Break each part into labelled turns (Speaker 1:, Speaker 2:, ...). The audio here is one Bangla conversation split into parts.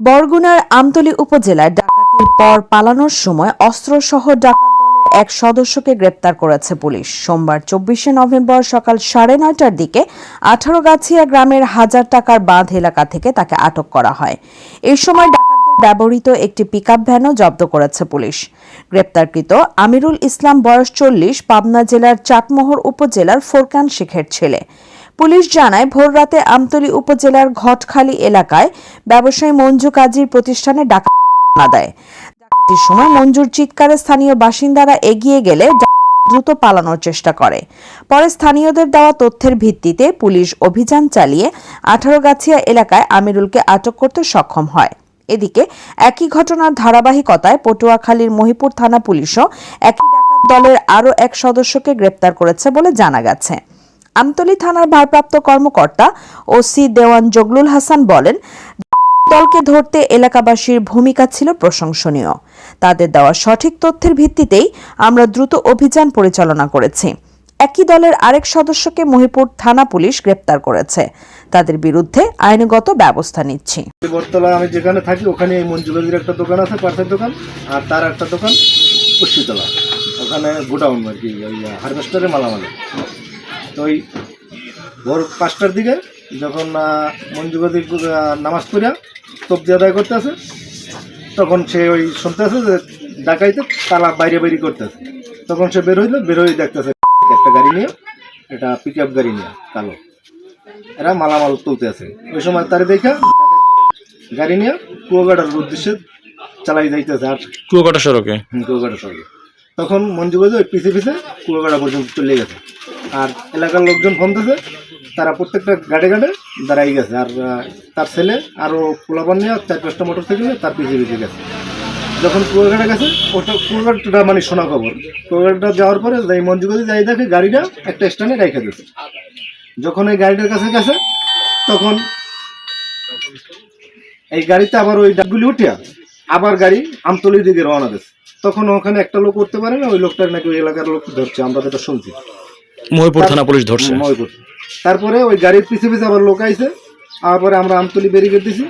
Speaker 1: বরগুনার আমতলী উপজেলায় ডাকাতির পর পালানোর সময় অস্ত্রসহ ডাকাত দলের এক সদস্যকে গ্রেপ্তার করেছে পুলিশ। সোমবার চব্বিশে নভেম্বর সকাল সাড়ে নয়টার দিকে আঠারো গাছিয়া গ্রামের হাজার টাকার বাঁধ এলাকা থেকে তাকে আটক করা হয়। এই সময় ডাকাতদের ব্যবহৃত একটি পিকআপ ভ্যানও জব্দ করেছে পুলিশ। গ্রেপ্তারকৃত আমিরুল ইসলাম, বয়স চল্লিশ, পাবনা জেলার চাটমোহর উপজেলার ফোরকান শেখের ছেলে। পুলিশ জানায় ভোররাতে আমতলী উপজেলার ঘটখালি এলাকায় ব্যবসায়ী মঞ্জু কাজীর প্রতিষ্ঠানে হানা দেয় ডাকাতির সময় মঞ্জুর চিৎকারে স্থানীয় বাসিন্দারা এগিয়ে গেলে দ্রুত পালানোর চেষ্টা করে। পরে স্থানীয়দের দেওয়া তথ্যের ভিত্তিতে পুলিশ অভিযান চালিয়ে আঠারোগাছিয়া এলাকায় আমিরুলকে আটক করতে সক্ষম হয়। এদিকে একই ঘটনার ধারাবাহিকতায় পটুয়াখালীর মহিপুর থানা পুলিশও একই ডাকাত দলের আরও এক সদস্যকে গ্রেপ্তার করেছে বলে জানা গেছে। আমতলী থানার ভারপ্রাপ্ত কর্মকর্তা ওসি দেওয়ান জগলুল হাসান বলেন, দলকে ধরতে এলাকাবাসীর ভূমিকা ছিল প্রশংসনীয়। তাদের দেওয়া সঠিক তথ্যের ভিত্তিতেই আমরা দ্রুত অভিযান পরিচালনা করেছি। একই দলের আরেক সদস্যকে মহিপুর থানা পুলিশ গ্রেপ্তার করেছে। তাদের বিরুদ্ধে আইনগত ব্যবস্থা নিচ্ছি।
Speaker 2: বটতলা আমি যেখানে থাকি, ওখানে এই মঞ্জুবাজির একটা দোকান আছে, পার্সের দোকান, আর তার একটা দোকান পুষ্টিতলা ওখানে গোডাউন আর কি হারভেস্টারে মালামালে। তো ওই ভোর পাঁচটার দিকে যখন মঞ্জুবাজি নামাজ পড়িয়া তবজি আদায় করতেছে তখন সে ওই শুনতেছে যে ডাকাইতে তালা বাইরে বাইরে করতেছে। তখন সে বের হইল বের হয়ে দেখতেছে একটা গাড়ি নিয়ে এটা পিক আপ গাড়ি নিয়ে কালো। এরা মালামাল তুলতে আছে। ওই সময় তার দেখা গাড়ি নিয়ে কুয়াগাড়ার উদ্দেশ্যে চালাই যাইতেছে আর
Speaker 3: কুয়াকাটা সড়কে?
Speaker 2: কুয়াকাটা সঙ্গে তখন মঞ্জু বাজে ওই পিছে পিছে কুয়াকাটা পর্যন্ত চলে গেছে। আর এলাকার লোকজন ফোন দিয়েছে তারা প্রত্যেকটা গাড়ি গাড়ে দাঁড়াই গেছে। আর তার ছেলে আরও পোলাপান নিয়ে চার পাঁচটা মোটর সাইকেল তার পিছিয়ে পিছে গেছে। যখন কুয়াকাটা গেছে, ওটা কুয়াকাটা মানে শোনা খবর। কুয়াকাটা যাওয়ার পরে যাই মঞ্জু বাজে যাই দেখে গাড়িটা একটা স্ট্যান্ডে রেখে দিয়েছে। যখন এই গাড়িটার কাছে গেছে, তখন এই গাড়িতে আবার ওই ডাকগুলি উঠিয়া আবার গাড়ি আমতলির দিকে রওনা দিচ্ছে তখন ওখানে একটা লোক করতে পারে না, ওই লোকটার নাকি ওই এলাকার লোক ধরছে, আমরা যেটা শুনছি।
Speaker 3: মহিপুর থানা পুলিশ ধরছে।
Speaker 2: তারপরে ওই গাড়ির পিছে পিছে আবার লোক আইছে, তারপরে আমরা আমতলি ব্যারিকেড দিছি।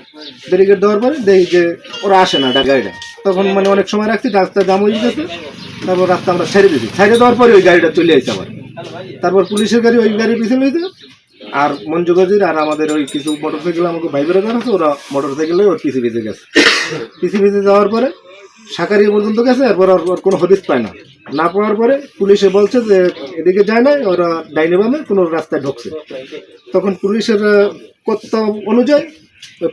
Speaker 2: ব্যারিকেড দেওয়ার পরে দেখি যে ওরা আসে না গাড়িটা। তখন মানে অনেক সময় রাখছি, রাস্তা জাম হয়ে গেছে। তারপর রাস্তা আমরা ছেড়ে দিছি। ছেড়ে দেওয়ার পরে ওই গাড়িটা চলে আসছে আবার। তারপর পুলিশের গাড়ি ওই গাড়ির পিছনে লইছে। আর মঞ্জু গজির আর আমাদের ওই কিছু মোটর সাইকেল আমাকে ভাই বেরো আছে, ওরা মোটর সাইকেলে ওর পিছে পিছে গেছে। পিছিয়ে পিছে যাওয়ার পরে সাকারিয়া পর্যন্ত গেছে, এরপর আর কোনো হদিস পায় না। না পাওয়ার পরে পুলিশে বলছে যে এদিকে যায় না ওরা ডাইনে বামে কোনো রাস্তায় ঢুকছে। তখন পুলিশের কর্তা অনুযায়ী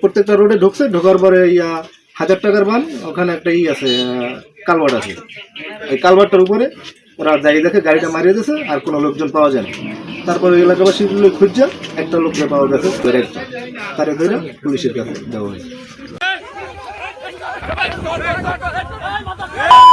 Speaker 2: প্রত্যেকটা রোডে ঢুকছে, ঢোকার পরে ইয়া হাজার টাকার বান ওখানে একটা ই আছে কালভার্ট আছে। এই কালভার্টটার উপরে ওরা যাই দেখে গাড়িটা মারিয়ে দিয়েছে, আর কোনো লোকজন পাওয়া যায় না। তারপরে এলাকাবাসী লোক খুঁজছে, একটা লোককে পাওয়া গেছে ধরে তারে ধরে পুলিশের কাছে দেওয়া হয়েছে।
Speaker 4: えっ!?